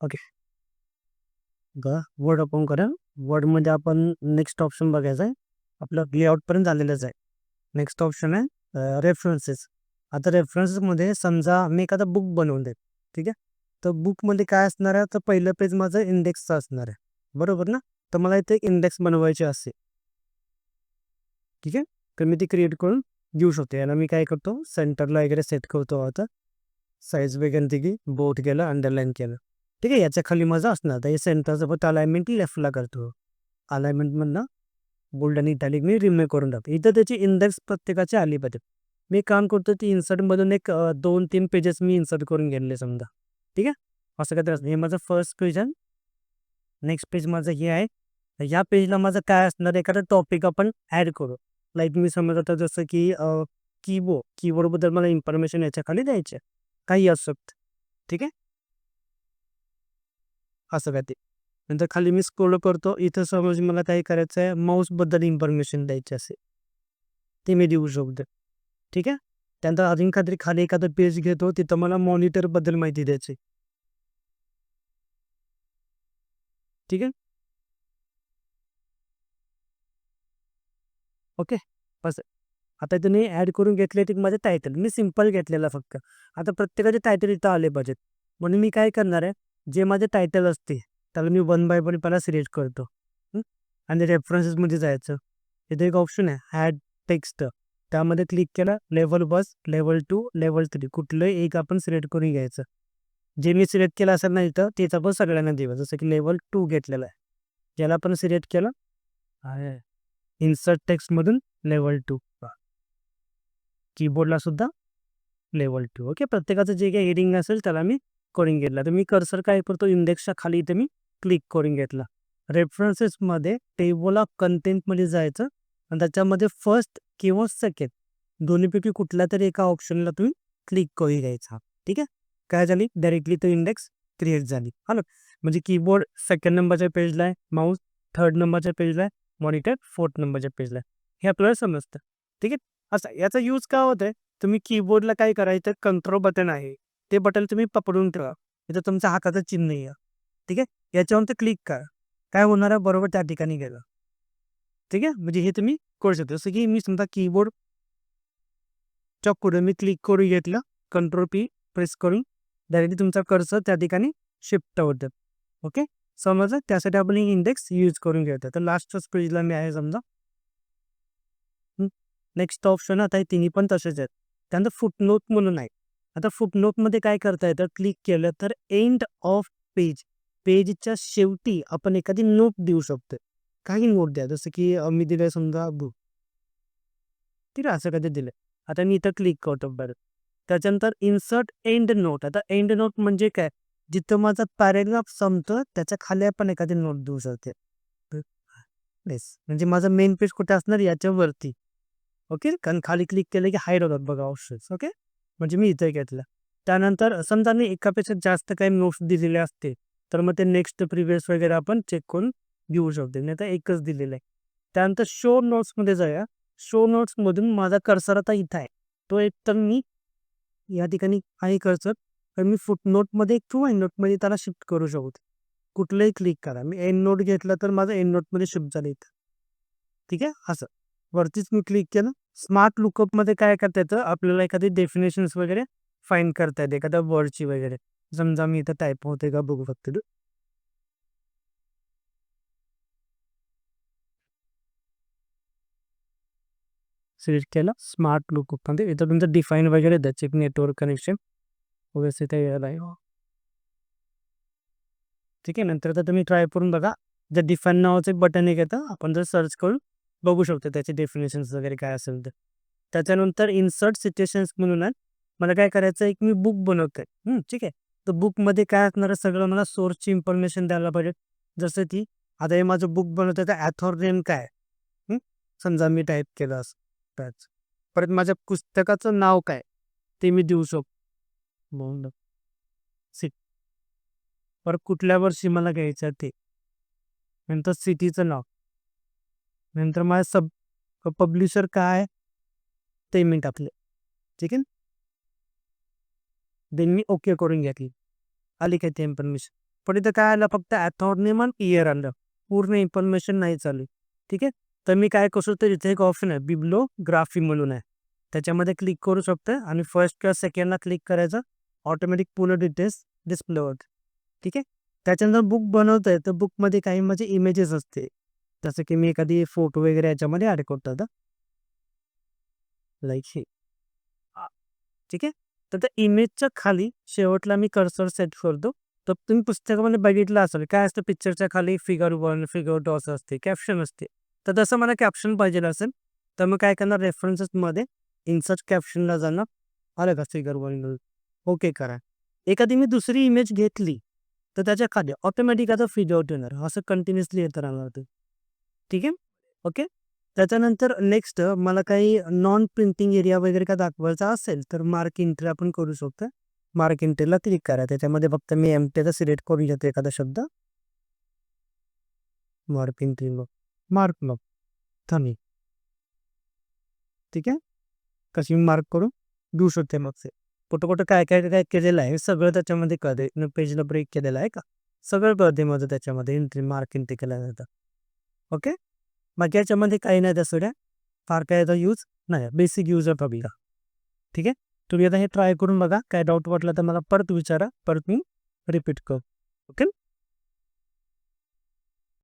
Okay. बघा word open करा. वर्डमध्ये आपण नेक्स्ट ऑप्शन बघायचं आहे. आपलं लेआउटपर्यंत झालेलंच आहे. नेक्स्ट ऑप्शन आहे रेफरन्सेस. आता रेफरन्सेसमध्ये समजा मी एखादा बुक बनवून बनवलंय. ठीक आहे. तर बुकमध्ये काय असणार आहे, तर पहिलं पेज माझं इंडेक्सचं असणार आहे. बरोबर ना? तर मला इथे इंडेक्स बनवायचे असेल. ठीक आहे. तर मी ती क्रिएट करून घेऊ शकतो. याला मी काय करतो सेंटरला वगैरे सेट करतो आता. साईज वगैरे तिघी बोट केलं, अंडरलाईन केलं. ठीक आहे. याच्या खाली माझं असणार. तर हे सेंटरचं फक्त अलाइनमेंट लेफ्टला करतो. अलाइनमेंटमधनं बोल्ड आणि इटॅलिक मी रिमेक करून टाकतो. इथं त्याची इंडेक्स प्रत्येकाची आली पाहिजे. मी काम करतो ती इन्सर्टमधून एक दोन तीन पेजेस मी इन्सर्ट करून घेतले समजा. ठीक आहे. असं काहीतरी असतं. हे माझं फर्स्ट पेज आहे. नेक्स्ट पेज माझं हे आहे. या पेजला माझं काय असणार एखादा टॉपिक आपण ॲड करू. लाईक मी समज आता जसं की कीबो कीबोर्ड. कीबोर्डबद्दल मला इन्फॉर्मेशन याच्या खाली द्यायची आहे. असू शकतं. ठीक आहे. असं काय ते. नंतर खाली मी स्क्रोल करतो. इथं समज मला काही करायचं आहे माऊसबद्दल इन्फॉर्मेशन द्यायची असेल. ते मी देऊ शकतो. ठीक आहे. त्यानंतर अजून काहीतरी खाली एखादं पेज घेतो. तिथं मला मॉनिटरबद्दल माहिती द्यायची. ठीक आहे. ओके. बस आता इथं मी ॲड करून घेतले ते माझे टायटल. मी सिंपल घेतलेला फक्त. आता प्रत्येकाचे टायटल इथं आले पाहिजेत. म्हणून मी काय करणार आहे, जे माझे टायटल असते त्याला मी वन बाय वन पहिला सिलेक्ट करतो. आणि रेफरन्सेसमध्ये जायचं. इथे एक ऑप्शन आहे ॲड टेक्स्ट. त्यामध्ये क्लिक केलं. लेवल बस लेवल टू लेवल थ्री कुठलंही एक आपण सिलेक्ट करून घ्यायचं. जे मी सिलेक्ट केलं असेल ना इथं तेच आपण सगळ्यांना देऊ. जसं की लेवल टू घेतलेलं आहे. ज्याला आपण सिलेक्ट केलं. इन्सर्ट टेक्स्टमधून लेवल टू कीबोर्डला सुद्धा लेवल टू ओके. प्रत्येकाचं जे काही हेडिंग असेल त्याला मी करून घेतला तर मी कर्सर काय करतो इंडेक्सच्या खाली इथे मी क्लिक करून घेतला. रेफरन्सेसमध्ये टेबल ऑफ कंटेंटमध्ये जायचं आणि त्याच्यामध्ये फर्स्ट किंवा सेकंड दोन्हीपैकी कुठल्या तरी एका ऑप्शनला तुम्ही क्लिक करून घ्यायचा. ठीक आहे. काय झाली डायरेक्टली तो इंडेक्स क्रिएट झाली. आलं. म्हणजे कीबोर्ड सेकंड नंबरच्या पेजला आहे. माऊस थर्ड नंबरच्या पेजला आहे. मॉनिटर फोर्थ नंबरच्या पेजला आहे. हे आपल्याला समजतं. ठीक आहे. असं याचा यूज काय आहे तुम्ही कीबोर्डला काय करायचं कंट्रोल बटन आहे. ते बटन तुम्ही पकडून ठेवा. इथं तुमचा हाताचं चिन्ह आहे. ठीक आहे. याच्यावर ते क्लिक करा. काय होणार आहे बरोबर त्या ठिकाणी गेलं. ठीक आहे. म्हणजे हे तुम्ही करू शकता. जसं की मी समजा कीबोर्ड चॉक करून मी क्लिक करून घेतलं. कंट्रोल पी प्रेस करून डायरेक्टली तुमचा कर्ज त्या ठिकाणी शिफ्ट होतं. ओके. समजा त्यासाठी आपण इंडेक्स यूज करून घेतो. तर लास्टच पेजला मी आहे समजा. नेक्स्ट ऑप्शन आता हे तिन्ही पण तसेच आहेत. त्यानंतर फुटनोट म्हणून आहे. आता फुटनोटमध्ये काय करता येतं क्लिक केलं तर एंड ऑफ पेज. पेजच्या शेवटी आपण एखादी नोट देऊ शकतो. काही नोट द्या. जसं की मी दिलंय समजा बुक. ठीक आहे. असं काहीतरी दिलंय. आता मी इथं क्लिक करतो बरं. त्याच्यानंतर इन्सर्ट एंड नोट. आता एंड नोट म्हणजे काय? जिथं माझा पॅरेग्राफ संपतो त्याच्याखाली आपण एखादी नोट देऊ शकते म्हणजे माझा मेन पेज कुठे असणार याच्यावरती. ओके. कारण खाली क्लिक केलं की हाईड होतात बघा ऑप्शन्स. ओके. म्हणजे मी इथे घेतलं. त्यानंतर समजा मी एकापेक्षा जास्त काही नोट्स दिलेले असते, तर मग ते नेक्स्ट प्रिव्हियस वगैरे आपण चेक करून घेऊ शकतो. नाहीतर एकच दिलेलं आहे. त्यानंतर शो नोट्समध्ये जाऊया. शो नोट्समधून माझा कर्सर आता इथं आहे. तो एकतर मी या ठिकाणी आहे कर्सर. तर मी फुटनोटमध्ये किंवा एंडनोटमध्ये त्याला शिफ्ट करू शकतो. कुठलंही क्लिक करा. मी एंडनोट घेतलं तर माझं एंडनोटमध्ये शिफ्ट झालं इथं. ठीक आहे. असं. वरतीच मी क्लिक केलं. स्मार्ट लुकअपमध्ये काय करता येतं आपल्याला एखादी डेफिनेशन्स वगैरे फाईन करता येते एखाद्या वर्डची वगैरे. समजा मी इथं टाईप होते का बघू फक्त. सिलेक्ट केलं. स्मार्ट लुकअपमध्ये इथं तुमचं डिफाईन वगैरे द्या. Check network connection. वगैरे आहे याला आहे ठीक आहे. नंतर तर तुम्ही ट्राय करून बघा. जर डिफाईन नावाचं एक बटन एक येतं. आपण जर सर्च करून बघू शकतो त्याचे डेफिनेशन्स वगैरे काय असेल तर. त्याच्यानंतर इन्सर्ट सिच्युएशन्स म्हणून मला काय करायचं एक मी बुक बनवतोय. ठीक आहे. तर बुकमध्ये काय असणार सगळं मला सोर्सची इन्फॉर्मेशन द्यायला पाहिजे. जसं की आता हे माझं बुक बनवतं तर ॲथॉर नेम काय समजा मी टाईप केलं असं. त्याच. परत माझ्या पुस्तकाचं नाव काय? ते मी देऊ शकतो. सिट. परत कुठल्या वर्षी मला घ्यायचं आहे ते. नंतर सिटीचं नाव. नंतर माझं सब पब्लिशर काय? ते मी टाकले. ठीक आहे. देन मी ओके करून घेतली. आली काय ते इन्फॉर्मेशन. पण इथं काय आलं? फक्त ॲथॉर नेम आणि इयर आणलं पूर्ण इन्फॉर्मेशन नाही चालू. ठीक आहे? तर मी काय करू शकतो? इथे एक ऑप्शन आहे. बिब्लोग्राफी म्हणून आहे. त्याच्यामध्ये क्लिक करू शकतो. आणि फर्स्ट किंवा सेकंडला क्लिक करायचं. ऑटोमॅटिक पूर्ण डिटेल्स डिस्प्ले होत ठीक आहे? त्याच्यानंतर बुक बनवतोय. तर बुकमध्ये काही माझे इमेजेस असते जसं की मी एखादी फोटो वगैरे याच्यामध्ये ॲड करतो आता. लाईक हे. ठीक आहे? तर त्या इमेजच्या खाली शेवटला मी कर्सर सेट करतो. तर तुम्ही पुस्तकामध्ये बघितलं असेल काय असतं पिक्चरच्या खाली फिगर वन फिगर टू असं असते कॅप्शन असते. तर तसं मला कॅप्शन पाहिजे असेल तर मग काय करणार रेफरन्सेसमध्ये इन्सर्ट कॅप्शनला जाणार. आलं का फिगर वन ओके करा. एखादी मी दुसरी इमेज घेतली तर त्याच्याखाली ऑटोमॅटिक आता फिगर येणार. असं कंटिन्युअसली येत राहणार ते. ठीक आहे? ओके? त्याच्यानंतर नेक्स्ट मला काही नॉन प्रिंटिंग एरिया वगैरे का दाखवायचा असेल तर मार्क इंट्री आपण करू शकतो. मार्क इंट्रीला क्लिक करा. त्याच्यामध्ये फक्त मी एम टेचा सिलेक्ट करून घेतो एखादा शब्द. मार्क इंट्री मग मार्क मग थांबी. ठीक आहे? कशी मी मार्क करून देऊ शकते मग ते. कुठं कुठं काय काय काय केलेलं आहे सगळं त्याच्यामध्ये कळते पेजला ब्रेक केलेलं आहे का? सगळं कळते माझं त्याच्यामध्ये एंट्री मार्क एंट्री केल्या जातं ओके? मग याच्यामध्ये काही नाही त्या फार काय याचा यूज नाही. बेसिक यूज आहे का ठीक आहे? तुम्ही आता हे ट्राय करून बघा. काय डाऊट वाटलं तर मला परत विचारा. परत मी रिपीट कर. ओके?